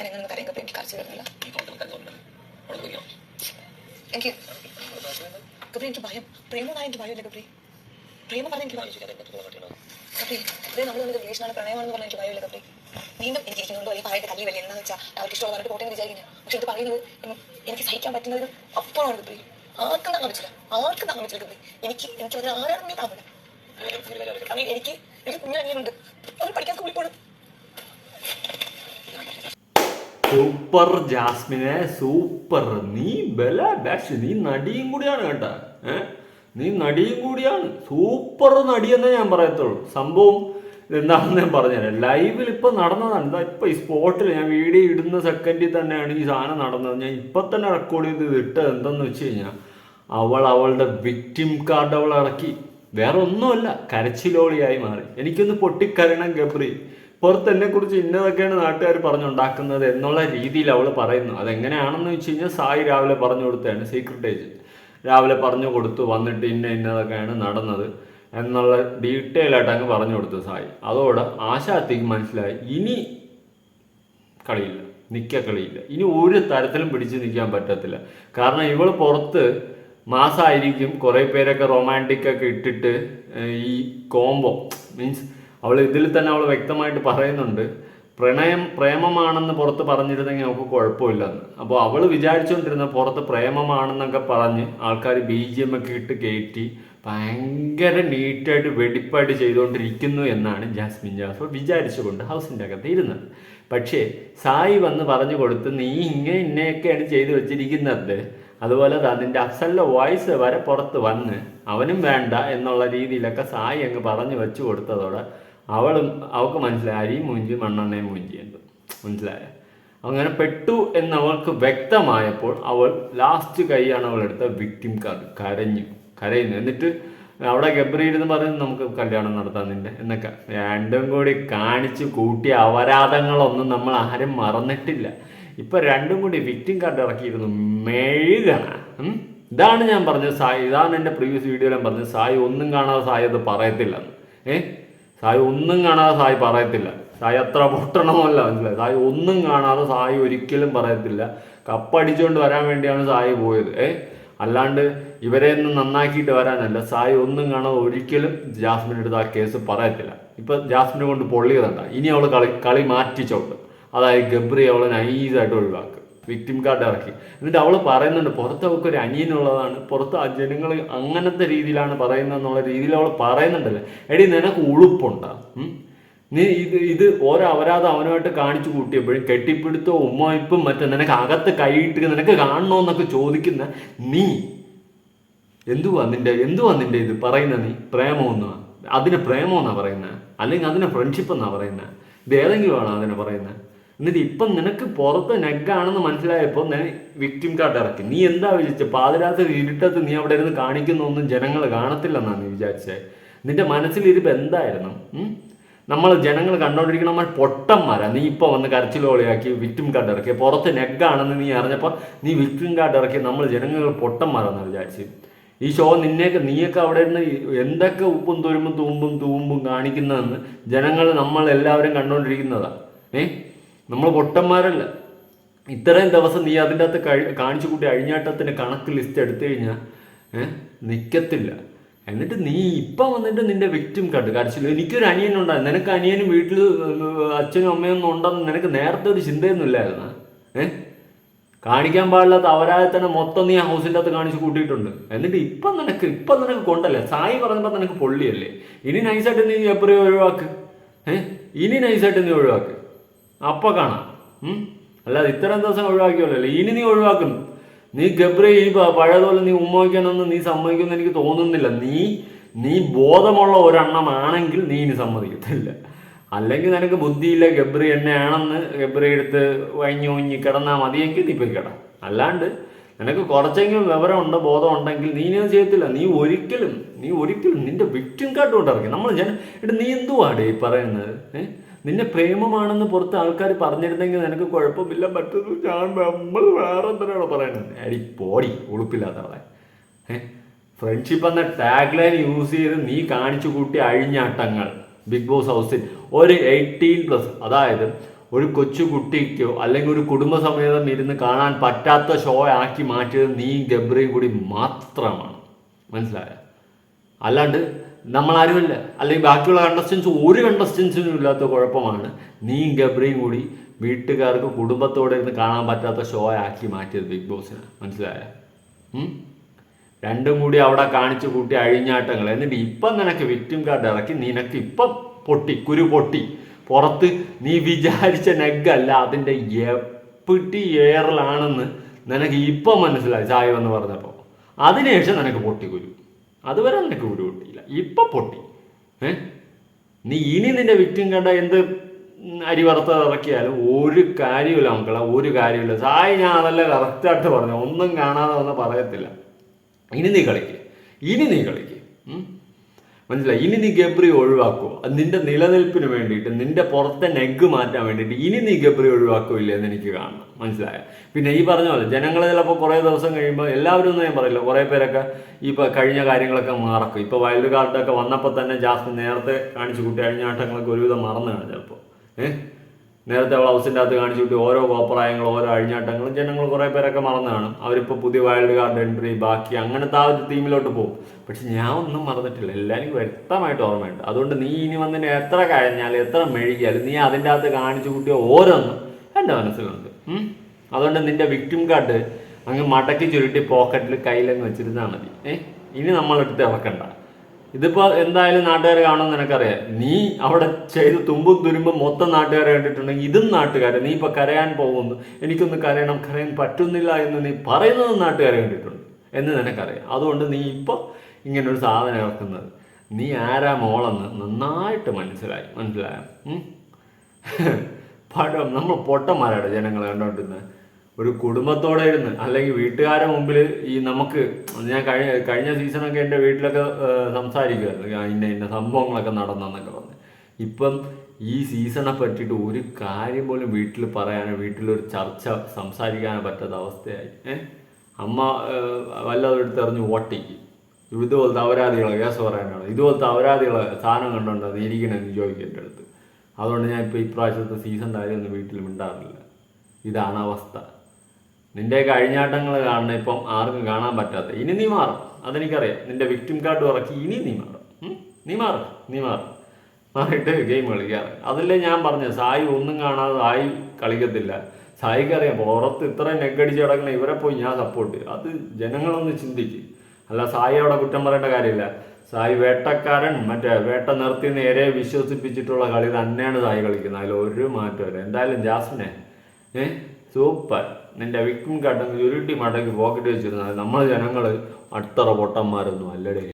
ഞാൻ എങ്ങനെ കരയും എനിക്ക് കരച്ചു വരുന്നില്ല. എനിക്ക് ഗബ്രി എനിക്ക് ഭയം. പ്രേമമായ എനിക്ക് ഭയമില്ല ഗബ്രി പ്രേമം പറഞ്ഞ എനിക്ക് ഗബ്രി ഇതേ നമ്മൾ തമ്മിൽ റിലേഷനാണ് പ്രണയമാണെന്ന് പറഞ്ഞാൽ എനിക്ക് ഭയമില്ല ഗബ്രി വീണ്ടും എനിക്ക് ഇരിക്കുന്നുണ്ടോ? അല്ലെങ്കിൽ പറയട്ടെ കല്ലി വലിയ എന്താണെന്ന് വെച്ചാൽ അവർക്ക് ഇഷ്ടമുള്ള പറഞ്ഞിട്ട് പോട്ടെ എന്ന് വിചാരിക്കുന്നത് പക്ഷെ ഇത് പറയുന്നത് എനിക്ക് സഹിക്കാൻ പറ്റുന്നത് അപ്പുറമാണ് ഗബ്രി ആർക്കും താങ്ങാൻ പറ്റില്ല. ആർക്കും താങ്ങാൻ പറ്റില്ല എനിക്ക് എനിക്ക് അതിന് ആരാണെന്നേ താങ്ങില്ല എനിക്ക് എനിക്ക് എനിക്ക് കുഞ്ഞനിയനുണ്ട് അവർ പഠിക്കാൻ സ്കൂളിൽ പോകണം സൂപ്പർ ജാസ്മിനെ സൂപ്പർ. നീ ബല ബാഷ് നീ നടിയും കൂടിയാണ് കേട്ടാ. ഏ? നീ നടിയും കൂടിയാണ്. സൂപ്പർ നടിയെന്നേ ഞാൻ പറയത്തുള്ളൂ. സംഭവം എന്താണെന്ന് ഞാൻ പറഞ്ഞുതരാം. ലൈവിൽ ഇപ്പം നടന്നതാണ്. ഇതാ ഇപ്പം ഈ സ്പോട്ടിൽ ഞാൻ വീഡിയോ ഇടുന്ന സെക്കൻഡിൽ തന്നെയാണ് ഈ സാധനം നടന്നത്. ഞാൻ ഇപ്പം തന്നെ റെക്കോർഡ് ചെയ്ത് ഇട്ടത് എന്തെന്ന് വെച്ച് കഴിഞ്ഞാൽ അവൾ അവളുടെ വിക്ടിം കാർഡ് അവൾ ഇറക്കി വേറെ ഒന്നുമല്ല കരച്ചിലോളിയായി മാറി. എനിക്കൊന്ന് പൊട്ടിക്കരണം ഗബ്രി. പുറത്ത് എന്നെ കുറിച്ച് ഇന്നതൊക്കെയാണ് നാട്ടുകാർ പറഞ്ഞുണ്ടാക്കുന്നത് എന്നുള്ള രീതിയിൽ അവൾ പറയുന്നു. അതെങ്ങനെയാണെന്ന് വെച്ച് കഴിഞ്ഞാൽ സായി രാവിലെ പറഞ്ഞു കൊടുത്തതാണ് സീക്രട്ട് ഏജന്റ് രാവിലെ പറഞ്ഞു കൊടുത്തു വന്നിട്ട് ഇന്ന ഇന്നതൊക്കെയാണ് നടന്നത് എന്നുള്ള ഡീറ്റെയിൽ ആയിട്ട് അങ്ങ് പറഞ്ഞു കൊടുത്തു സായി. അതോടെ ആശാത്തിക്ക് മനസ്സിലായി ഇനി കളിയില്ല നിൽക്ക കളിയില്ല. ഇനി ഒരു തരത്തിലും പിടിച്ചു നിൽക്കാൻ പറ്റത്തില്ല. കാരണം ഇവൾ പുറത്ത് മാസമായിരിക്കും കുറേ പേരൊക്കെ റൊമാന്റിക് ഒക്കെ ഇട്ടിട്ട് ഈ കോംബോ മീൻസ് അവൾ ഇതിൽ തന്നെ അവൾ വ്യക്തമായിട്ട് പറയുന്നുണ്ട് പ്രണയം പ്രേമമാണെന്ന് പുറത്ത് പറഞ്ഞിരുന്നെങ്കിൽ അവൾക്ക് കുഴപ്പമില്ലെന്ന് അപ്പോൾ അവൾ വിചാരിച്ചുകൊണ്ടിരുന്ന പുറത്ത് പ്രേമമാണെന്നൊക്കെ പറഞ്ഞ് ആൾക്കാർ ബി ജി എം ഒക്കെ ഇട്ട് കയറ്റി ഭയങ്കര നീറ്റായിട്ട് വെടിപ്പായിട്ട് ചെയ്തുകൊണ്ടിരിക്കുന്നു എന്നാണ് ജാസ്മിൻ ജാഫർ വിചാരിച്ചുകൊണ്ട് ഹൗസിന്റെ അകത്ത് ഇരുന്നത്. പക്ഷേ സായി വന്ന് പറഞ്ഞു കൊടുത്ത് നീ ഇങ്ങനെ ഇന്നയൊക്കെയാണ് ചെയ്തു വെച്ചിരിക്കുന്നത്. അതുപോലെ അതിന്റെ അസലിലെ വോയിസ് വരെ പുറത്ത് വന്ന് അവനും വേണ്ട എന്നുള്ള രീതിയിലൊക്കെ സായി അങ്ങ് പറഞ്ഞു വെച്ചു കൊടുത്തതോടെ അവളും അവൾക്ക് മനസ്സിലായി. അരിയും മൂഞ്ചി മണ്ണെണ്ണയും മൂഞ്ചി എന്ന് മനസ്സിലായ? അങ്ങനെ പെട്ടു എന്ന് അവൾക്ക് വ്യക്തമായപ്പോൾ അവൾ ലാസ്റ്റ് കൈയാണ് അവൾ എടുത്ത വിക്ടിം കാർഡ് കരഞ്ഞു കരയുന്നു. എന്നിട്ട് അവിടെ എന്ന് പറയുന്നു നമുക്ക് കല്യാണം നടത്താൻ നിന്റെ എന്നൊക്കെ. രണ്ടും കൂടി കാണിച്ച് കൂട്ടിയ അപരാധങ്ങളൊന്നും നമ്മൾ ആരും മറന്നിട്ടില്ല. ഇപ്പൊ രണ്ടും കൂടി വിക്ടിം കാർഡ് ഇറക്കിയിരുന്നു മെഴുകണ. ഇതാണ് ഞാൻ പറഞ്ഞത് സായി ഇതാണ് എന്റെ പ്രീവിയസ് വീഡിയോയിലും പറഞ്ഞത്. സായി ഒന്നും കാണാതെ സായി അത് പറയത്തില്ലെന്ന്. ഏ? സായി ഒന്നും കാണാതെ സായി പറയത്തില്ല. സായി അത്ര പൊട്ടണമല്ല മനസ്സിലായി? സായി ഒന്നും കാണാതെ സായി ഒരിക്കലും പറയത്തില്ല. കപ്പടിച്ചുകൊണ്ട് വരാൻ വേണ്ടിയാണ് സായി പോയത്. ഏ? അല്ലാണ്ട് ഇവരെ ഒന്നും നന്നാക്കിയിട്ട് വരാനല്ല. സായി ഒന്നും കാണാതെ ഒരിക്കലും ജാസ്മിന്റെ അടുത്ത് ആ കേസ് പറയത്തില്ല. ഇപ്പൊ ജാസ്മിനെ കൊണ്ട് പൊള്ളിയതണ്ട ഇനി അവൾ കളി കളി മാറ്റിച്ചോട്ട് അതായത് ഗബ്രി അവളെ നൈസായിട്ട് ഒഴിവാക്കും. വിക്ടിം കാർഡ് ഇറക്കി. എന്നിട്ട് അവൾ പറയുന്നുണ്ട് പുറത്ത് അവൾക്ക് ഒരു അനിയനുള്ളതാണ്. പുറത്ത് ആ ജനങ്ങൾ അങ്ങനത്തെ രീതിയിലാണ് പറയുന്നത് എന്നുള്ള രീതിയിൽ അവൾ പറയുന്നുണ്ടല്ലേ? എടി നിനക്ക് ഉളുപ്പുണ്ടാ? നീ ഇത് ഇത് ഓരോ അപരാധം അവനുമായിട്ട് കാണിച്ചു കൂട്ടിയപ്പോഴും കെട്ടിപ്പിടുത്തോ ഉമ്മയിപ്പും മറ്റും നിനക്ക് അകത്ത് കൈയിട്ട് നിനക്ക് കാണണോ എന്നൊക്കെ ചോദിക്കുന്ന നീ എന്തുവാ നിന്റെ എന്തുവാ നിന്റെ ഇത് പറയുന്ന നീ? പ്രേമമെന്നാ അതിന് പ്രേമമെന്നാ പറയുന്നത് അല്ലെങ്കിൽ അതിനെ ഫ്രണ്ട്ഷിപ്പ് എന്നാ പറയുന്നത് ഇത് ഏതെങ്കിലും ആണോ അതിനെ പറയുന്നത് എന്നിട്ട് ഇപ്പം നിനക്ക് പുറത്ത് നെഗാണെന്ന് മനസ്സിലായപ്പോൾ വിക്ടിം കാർഡ് ഇറക്കി. നീ എന്താ വിചാരിച്ചത് പാതിരാത്രി ഇരുട്ടത്ത് നീ അവിടെ ഇരുന്ന് കാണിക്കുന്നൊന്നും ജനങ്ങൾ കാണത്തില്ലെന്നാണ് വിചാരിച്ചത് നിന്റെ മനസ്സിലിരിപ്പ് എന്തായിരുന്നു? നമ്മൾ ജനങ്ങൾ കണ്ടോണ്ടിരിക്കുന്ന നമ്മൾ പൊട്ടന്മാരാ. നീ ഇപ്പോൾ വന്ന് കരച്ചിലോളിയാക്കി വിക്ടിം കാർഡ് ഇറക്കി. പുറത്ത് നെഗാണെന്ന് നീ അറിഞ്ഞപ്പോൾ നീ വിക്ടിം കാർഡ് ഇറക്കി. നമ്മൾ ജനങ്ങൾ പൊട്ടന്മാരാന്ന് വിചാരിച്ചു. ഈ ഷോ നിന്നെയൊക്കെ നീയൊക്കെ അവിടെ നിന്ന് എന്തൊക്കെ ഉപ്പും തുരുമ്പും തൂമ്പും തൂമ്പും കാണിക്കുന്നതെന്ന് ജനങ്ങൾ നമ്മൾ എല്ലാവരും കണ്ടുകൊണ്ടിരിക്കുന്നതാണ് ഏ? നമ്മൾ പൊട്ടന്മാരല്ല. ഇത്രയും ദിവസം നീ അതിന്റെ അകത്ത് കഴി കാണിച്ചു കൂട്ടി അഴിഞ്ഞാട്ടത്തിന്റെ കണക്ക് ലിസ്റ്റ് എടുത്തു കഴിഞ്ഞാൽ നിൽക്കത്തില്ല എന്നിട്ട് നീ ഇപ്പം വന്നിട്ട് നിന്റെ വിക്ടിം കണ്ടു കരച്ചില്ല എനിക്കൊരു അനിയനുണ്ടായിരുന്നു നിനക്ക് അനിയനും വീട്ടിൽ അച്ഛനും അമ്മയൊന്നും ഉണ്ടെന്ന് നിനക്ക് നേരത്തെ ഒരു ചിന്തയൊന്നും ഇല്ലായിരുന്നു? ഏഹ് കാണിക്കാൻ പാടില്ലാത്ത അവരായ തന്നെ മൊത്തം നീ ആ ഹൗസിന്റെ അകത്ത് കാണിച്ച് കൂട്ടിയിട്ടുണ്ട്. എന്നിട്ട് ഇപ്പം നിനക്ക് ഇപ്പം നിനക്ക് കൊണ്ടല്ലേ? സായി പറഞ്ഞപ്പോൾ നിനക്ക് പൊള്ളിയല്ലേ? ഇനി നൈസായിട്ട് നീ എപ്പോഴും ഒഴിവാക്ക്? ഏഹ് ഇനി നൈസായിട്ട് നീ ഒഴിവാക്ക്? അപ്പൊ കാണാം? അല്ലാതെ ഇത്രയും ദിവസം ഒഴിവാക്കിയല്ലോ ഇനി നീ ഒഴിവാക്കുന്നു. നീ ഗബ്രി ഈ പഴയതുപോലെ നീ ഉമ്മ വയ്ക്കാനൊന്നും നീ സമ്മതിക്കുമെന്ന് എനിക്ക് തോന്നുന്നില്ല. നീ നീ ബോധമുള്ള ഒരെണ്ണമാണെങ്കിൽ നീ ഇനി സമ്മതിക്കത്തില്ല. അല്ലെങ്കിൽ നിനക്ക് ബുദ്ധിയില്ല ഗബ്രി എന്നെയാണെന്ന് ഗബ്രി എടുത്ത് വഴിഞ്ഞു ഊഞ്ഞി കിടന്നാൽ മതിയെങ്കിൽ നീ പോയി കിടാം. അല്ലാണ്ട് നിനക്ക് കുറച്ചെങ്കിലും വിവരമുണ്ട് ബോധം ഉണ്ടെങ്കിൽ നീ ഇനി ചെയ്യത്തില്ല. നീ ഒരിക്കലും നീ ഒരിക്കലും നിന്റെ വിക്ടിം കാർഡ് കൊണ്ട് ഇറക്കി നമ്മൾ ഞാൻ എടാ നീ എന്തുവാടേ പറയുന്നത്? ഏ? നിന്നെ പ്രേമമാണെന്ന് പുറത്ത് ആൾക്കാർ പറഞ്ഞിരുന്നെങ്കിൽ നിനക്ക് കുഴപ്പമില്ല മറ്റൊരു ഞാൻ നമ്മൾ വേറെ എന്തിനാണോ പറയുന്നത്? അടി പോടി ഉളുപ്പില്ലാത്തവളെ. ഏഹ് ഫ്രണ്ട്ഷിപ്പ് എന്ന ടാഗ് ലൈൻ യൂസ് ചെയ്ത് നീ കാണിച്ചു കൂട്ടിയ അഴിഞ്ഞാട്ടങ്ങൾ. ബിഗ് ബോസ് ഹൗസിൽ ഒരു എയ്റ്റീൻ പ്ലസ് അതായത് ഒരു കൊച്ചുകുട്ടിക്കോ അല്ലെങ്കിൽ ഒരു കുടുംബസമേതം ഇരുന്ന് കാണാൻ പറ്റാത്ത ഷോ ആക്കി മാറ്റിയത് നീ ഗബ്രിയും കൂടി മാത്രമാണ്. മനസ്സിലായ? അല്ലാണ്ട് ആരുമില്ല അല്ലെങ്കിൽ ബാക്കിയുള്ള കണ്ടസ്റ്റൻസ് ഒരു കണ്ടസ്റ്റൻസിനും ഇല്ലാത്ത കുഴപ്പമാണ്. നീ ഗബ്രിയും കൂടി വീട്ടുകാർക്ക് കുടുംബത്തോടെ ഇരുന്ന് കാണാൻ പറ്റാത്ത ഷോ ആക്കി മാറ്റിയത് ബിഗ് ബോസിന് മനസ്സിലായ? രണ്ടും കൂടി അവിടെ കാണിച്ചു കൂട്ടി അഴിഞ്ഞാട്ടങ്ങൾ. എന്നിട്ട് ഇപ്പം നിനക്ക് വിക്ടിം കാർഡ് ഇറക്കി നിനക്ക് ഇപ്പം പൊട്ടി കുരു പൊട്ടി. പുറത്ത് നീ വിചാരിച്ച നെഗല്ല അതിന്റെ എപ്പിട്ടി ഏറലാണെന്ന് നിനക്ക് ഇപ്പം മനസ്സിലായി ചായ എന്ന് പറഞ്ഞപ്പോൾ. അതിനുശേഷം നിനക്ക് പൊട്ടി കുരു. അതുവരെ നിനക്ക് കുരു പൊട്ടിയില്ല ഇപ്പം പൊട്ടി. ഏ? നീ ഇനി നിന്റെ വിറ്റും കണ്ട എന്ത് അരി വറുത്തത് ഇറക്കിയാലും ഒരു കാര്യമില്ല മക്കളെ ഒരു കാര്യമില്ല സായി ഞാൻ അതല്ല കറക്റ്റായിട്ട് പറഞ്ഞു ഒന്നും കാണാതെ ഒന്നും പറയത്തില്ല. ഇനി നീ കളിക്ക്. ഇനി നീ കളിക്ക്? മനസ്സിലായി? ഇനി നീ ഗബ്രി ഒഴിവാക്കുമോ അത് നിന്റെ നിലനിൽപ്പിന് വേണ്ടിയിട്ട് നിന്റെ പുറത്തെ നെഗ് മാറ്റാൻ വേണ്ടിയിട്ട് ഇനി നീ ഗബ്രി ഒഴിവാക്കില്ല എന്ന് എനിക്ക് കാണണം. മനസ്സിലായ? പിന്നെ ഈ പറഞ്ഞ പോലെ ജനങ്ങൾ ചിലപ്പോൾ കുറേ ദിവസം കഴിയുമ്പോൾ എല്ലാവരും ഒന്നും ഞാൻ പറയില്ല. കുറേ പേരൊക്കെ ഈ കഴിഞ്ഞ കാര്യങ്ങളൊക്കെ മറക്കും. ഇപ്പോൾ വൈൽഡ് കാർഡൊക്കെ വന്നപ്പോൾ തന്നെ ജാസ്മിൻ നേരത്തെ കാണിച്ചു കൂട്ടി അഴിഞ്ഞാട്ടങ്ങളൊക്കെ ഒരുവിധം മറന്നു കാണും ചിലപ്പോൾ ഏഹ്? നേരത്തെ അവൾ ഹൗസിന്റെ അകത്ത് കാണിച്ചു വിട്ട് ഓരോ കോപ്രായങ്ങളും ഓരോ അഴിഞ്ഞാട്ടങ്ങളും. ജനങ്ങൾ കുറേ പേരൊക്കെ മറന്നു കാണും അവരിപ്പോൾ പുതിയ വൈൽഡ് കാർഡ് എൻട്രി ബാക്കി അങ്ങനത്തെ ആ ഒരു തീമിലോട്ട് പോകും. പക്ഷെ ഞാൻ ഒന്നും മറന്നിട്ടില്ല. എല്ലാവരും വ്യക്തമായിട്ട് ഓർമ്മയുണ്ട്. അതുകൊണ്ട് നീ ഇനി വന്നിന് എത്ര കഴിഞ്ഞാലും എത്ര മെഴുകിയാലും നീ അതിന്റെ അകത്ത് കാണിച്ചു കൂട്ടിയ ഓരോന്നും എന്റെ മനസ്സിലുണ്ട്. അതുകൊണ്ട് നിന്റെ വിക്ടിം കാർഡ് അങ്ങ് മടക്കി ചുരുട്ടി പോക്കറ്റിൽ കയ്യിലങ്ങ് വെച്ചിരുന്നാൽ മതി. ഏഹ് ഇനി നമ്മളെടുത്ത് ഇറക്കണ്ട. ഇതിപ്പോ എന്തായാലും നാട്ടുകാർ കാണുമെന്ന് നിനക്കറിയാം. നീ അവിടെ ചെയ്ത് തുമ്പും തുരുമ്പും മൊത്തം നാട്ടുകാരെ കണ്ടിട്ടുണ്ടെങ്കിൽ ഇതും നാട്ടുകാരെ. നീ ഇപ്പൊ കരയാൻ പോകുന്നു. എനിക്കൊന്ന് കരയണം. കരയാൻ പറ്റുന്നില്ല എന്ന് നീ പറയുന്നതും നാട്ടുകാരെ കണ്ടിട്ടുണ്ട് എന്ന് നിനക്കറിയാം. അതുകൊണ്ട് നീ ഇപ്പോൾ ഇങ്ങനെ ഒരു സാധനം ഇറക്കുന്നത്. നീ ആരാ മോളെന്ന് നന്നായിട്ട് മനസ്സിലായി. മനസ്സിലായ? പടം നമ്മൾ പൊട്ടന്മാരാണ് ജനങ്ങൾ കണ്ടോണ്ടിരുന്നത്. ഒരു കുടുംബത്തോടെ ഇരുന്ന് അല്ലെങ്കിൽ വീട്ടുകാരെ മുമ്പിൽ ഈ നമുക്ക് ഞാൻ കഴിഞ്ഞ കഴിഞ്ഞ സീസണൊക്കെ എന്റെ വീട്ടിലൊക്കെ സംസാരിക്കുക ഇന്ന ഇന്ന സംഭവങ്ങളൊക്കെ നടന്നെന്നൊക്കെ പറഞ്ഞ്. ഇപ്പം ഈ സീസണെ പറ്റിയിട്ട് ഒരു കാര്യം പോലും വീട്ടിൽ പറയാനോ വീട്ടിലൊരു ചർച്ച സംസാരിക്കാനോ പറ്റാത്ത അവസ്ഥയായി. ഏഹ് അമ്മ വല്ലതെടുത്ത് എറിഞ്ഞ് ഓട്ടിക്ക്. ഇതുപോലത്തെ അപരാധികളെ കേസ് പറയാനാണ്. ഇതുപോലത്തെ അപരാധികളെ സാധനം കണ്ടുകൊണ്ട് ഇരിക്കണമെന്ന് ചോദിക്കും എന്റെ അടുത്ത്. അതുകൊണ്ട് ഞാൻ ഇപ്പോൾ ഇപ്രാവശ്യത്തെ സീസൺ കാര്യമൊന്നും വീട്ടിൽ മിണ്ടാറില്ല. ഇതാണ് അവസ്ഥ. നിന്റെ കഴിഞ്ഞാട്ടങ്ങൾ കാണുന്ന ഇപ്പം ആർക്കും കാണാൻ പറ്റാത്ത. ഇനി നീ മാറും. അതെനിക്കറിയാം. നിന്റെ വിക്ടിം കാർഡ് ഇറക്കി ഇനി നീ മാറും. നീ മാറും. നീ മാറും. മാറിയിട്ട് ഗെയിം കളിക്കാറ്. അതല്ലേ ഞാൻ പറഞ്ഞത്. സായി ഒന്നും കാണാതെ സായി കളിക്കത്തില്ല. സായിക്ക് അറിയാം പുറത്ത് ഇത്രയും നെഗടിച്ച് കിടക്കുന്ന ഇവരെ പോയി ഞാൻ സപ്പോർട്ട് അത് ജനങ്ങളൊന്ന് ചിന്തിക്കും. അല്ല സായി അവിടെ കുറ്റം പറയേണ്ട കാര്യമില്ല. സായി വേട്ടക്കാരൻ മറ്റേ വേട്ട നിർത്തി നേരെ വിശ്വസിപ്പിച്ചിട്ടുള്ള കളി തന്നെയാണ് സായി കളിക്കുന്നത്. അതിൽ ഒരു മാറ്റമില്ല എന്തായാലും ജാസ്മിനെ ഏഹ് സൂപ്പർ. നിന്റെ വിക്കും കട്ടങ്ങ് ഉരുട്ടി മടക്കി പോക്കറ്റ് വെച്ചിരുന്നാൽ നമ്മൾ ജനങ്ങൾ അട്ടറ പൊട്ടന്മാരൊന്നും അല്ലടേ.